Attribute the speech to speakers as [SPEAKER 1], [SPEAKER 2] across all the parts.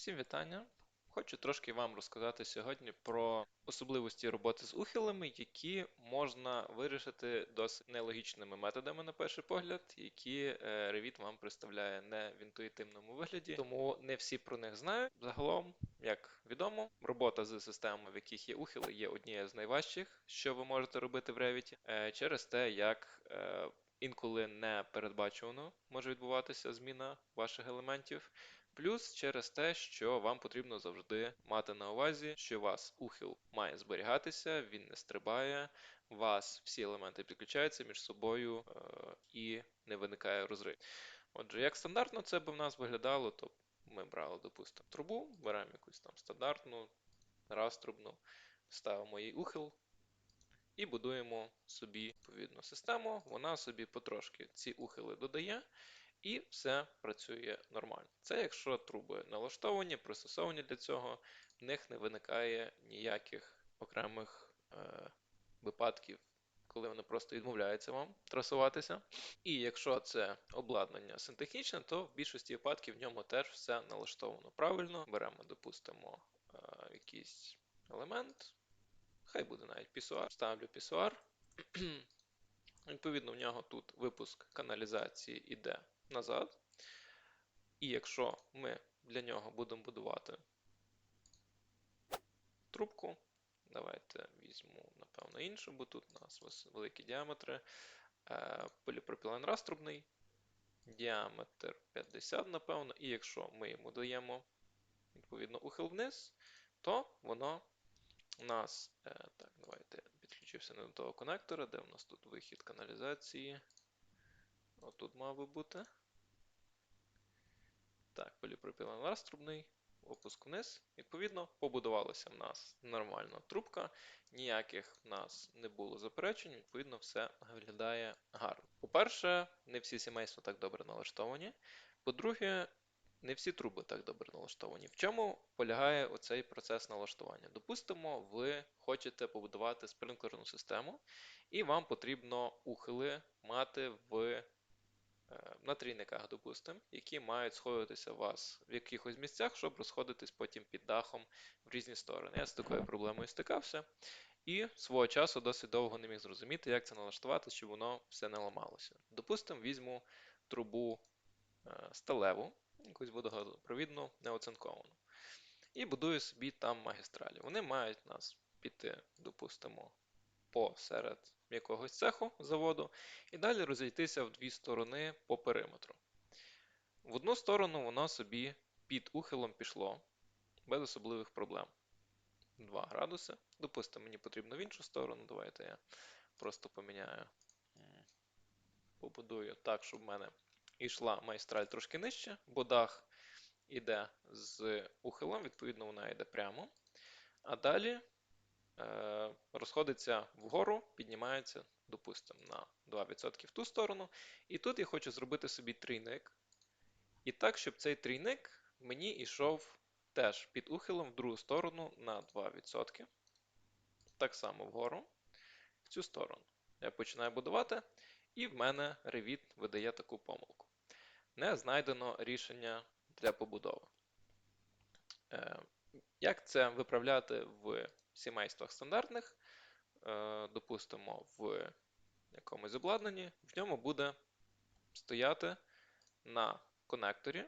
[SPEAKER 1] Всім вітання. Хочу трошки вам розказати сьогодні про особливості роботи з ухилами, які можна вирішити досить нелогічними методами, на перший погляд, які е, Revit вам представляє не в інтуїтивному вигляді, тому не всі про них знають. Загалом, як відомо, робота з системами, в яких є ухили, є однією з найважчих, що ви можете робити в Revit, е, через те, як е, інколи не передбачувано може відбуватися зміна ваших елементів. Плюс через те, що вам потрібно завжди мати на увазі, що у вас ухил має зберігатися, він не стрибає, вас всі елементи підключаються між собою е, і не виникає розрив. Отже, як стандартно це б в нас виглядало, то ми брали, допустимо, трубу, беремо якусь там стандартну, раструбну, ставимо їй ухил і будуємо собі відповідну систему. Вона собі потрошки ці ухили додає. І все працює нормально. Це якщо труби налаштовані, пристосовані для цього, в них не виникає ніяких окремих е, випадків, коли вони просто відмовляються вам трасуватися. І якщо це обладнання сантехнічне, то в більшості випадків в ньому теж все налаштовано правильно. Беремо, допустимо, е, якийсь елемент, хай буде навіть пісуар, ставлю пісуар. Відповідно, в нього тут випуск каналізації іде назад. І якщо ми для нього будемо будувати трубку, давайте візьму, напевно, іншу, бо тут у нас великі діаметри. Е, поліпропілен раструбний, діаметр 50, напевно, і якщо ми йому даємо відповідно ухил вниз, то воно у нас. Е, так, давайте підключився не до того конектора, де у нас тут вихід каналізації. Отут мав би бути. Так, поліпропілен раструбний, опуск вниз. Відповідно, побудувалася в нас нормальна трубка, ніяких в нас не було заперечень, відповідно, все виглядає гарно. По-перше, не всі сімейства так добре налаштовані. По-друге, не всі труби так добре налаштовані. В чому полягає оцей процес налаштування? Допустимо, ви хочете побудувати спринклерну систему, і вам потрібно ухили мати в на трійниках, допустимо, які мають сходитися у вас в якихось місцях, щоб розходитись потім під дахом в різні сторони. Я з такою проблемою стикався. І свого часу досить довго не міг зрозуміти, як це налаштувати, щоб воно все не ламалося. Допустимо, візьму трубу е, сталеву, якусь водопровідну, неоцинковану. І будую собі там магістралі. Вони мають нас піти, допустимо, посеред якогось цеху заводу, і далі розійтися в дві сторони по периметру. В одну сторону воно собі під ухилом пішло, без особливих проблем. 2 градуси. Допустимо, мені потрібно в іншу сторону. Давайте я просто поміняю, побудую так, щоб в мене йшла майстраль трошки нижче, бо дах іде з ухилом, відповідно, вона йде прямо. А далі розходиться вгору, піднімається, допустимо, на 2% в ту сторону. І тут я хочу зробити собі трійник. І так, щоб цей трійник мені йшов теж під ухилом в другу сторону на 2%. Так само вгору, в цю сторону. Я починаю будувати, і в мене Revit видає таку помилку. Не знайдено рішення для побудови. Е, як це виправляти в сімействах стандартних, е, допустимо, в якомусь обладнанні, в ньому буде стояти на конекторі,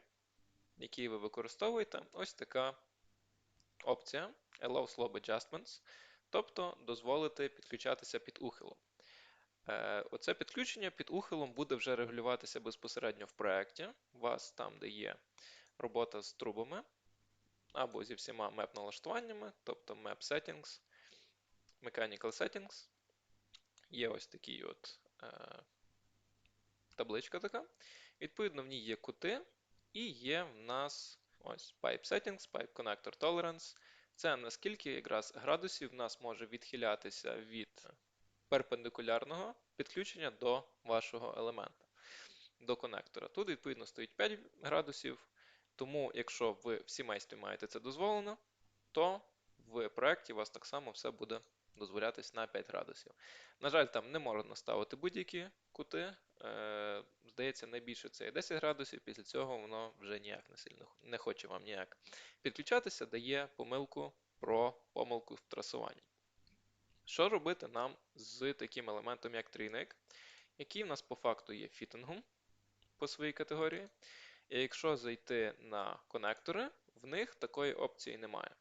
[SPEAKER 1] який ви використовуєте, ось така опція Allow Slope Adjustments, тобто дозволити підключатися під ухилом. Е, оце підключення під ухилом буде вже регулюватися безпосередньо в проєкті. У вас там, де є робота з трубами, або зі всіма map-налаштуваннями, тобто Map Settings, Mechanical Settings. Є ось такий от е, табличка така. Відповідно, в ній є кути, і є в нас ось Pipe Settings, Pipe Connector Tolerance. Це наскільки якраз градусів в нас може відхилятися від перпендикулярного підключення до вашого елемента, до конектора. Тут, відповідно, стоїть 5 градусів, тому, якщо ви в сімействі маєте це дозволено, то в проєкті у вас так само все буде дозволятись на 5 градусів. На жаль, там не можна ставити будь-які кути, е, здається, найбільше це є 10 градусів, після цього воно вже ніяк не сильно не хоче вам ніяк підключатися, дає помилку про помилку в трасуванні. Що робити нам з таким елементом, як трійник, який в нас по факту є фітингом по своїй категорії. І якщо зайти на конектори, в них такої опції немає.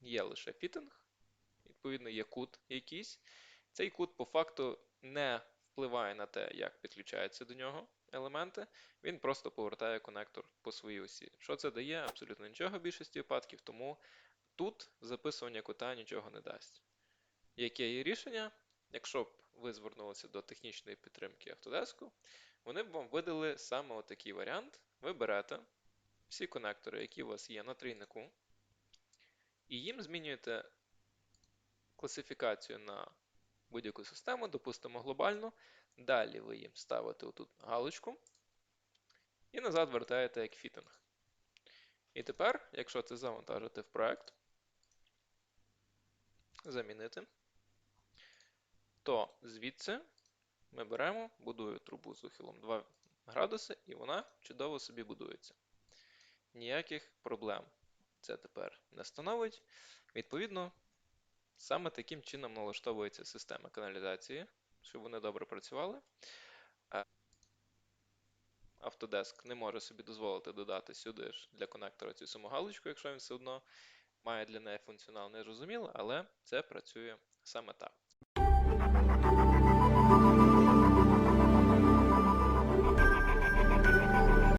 [SPEAKER 1] Є лише фітинг, відповідно, є кут якийсь. Цей кут по факту не впливає на те, як підключаються до нього елементи, він просто повертає конектор по своїй осі. Що це дає? Абсолютно нічого в більшості випадків, тому тут записування кута нічого не дасть. Яке є рішення? Якщо б ви звернулися до технічної підтримки Autodesk, вони б вам видали саме отакий варіант. Ви берете всі конектори, які у вас є на трійнику, і їм змінюєте класифікацію на будь-яку систему, допустимо глобальну. Далі ви їм ставите отут галочку і назад вертаєте як фітинг. І тепер, якщо це завантажити в проект, замінити, то звідси ми беремо, будую трубу з ухилом 2 градуси, і вона чудово собі будується. Ніяких проблем це тепер не становить. Відповідно, саме таким чином налаштовується система каналізації, щоб вони добре працювали. Е, Autodesk не може собі дозволити додати сюди ж для конектора цю саму галочку, якщо він все одно має для неї функціонал незрозуміло, але це працює саме так.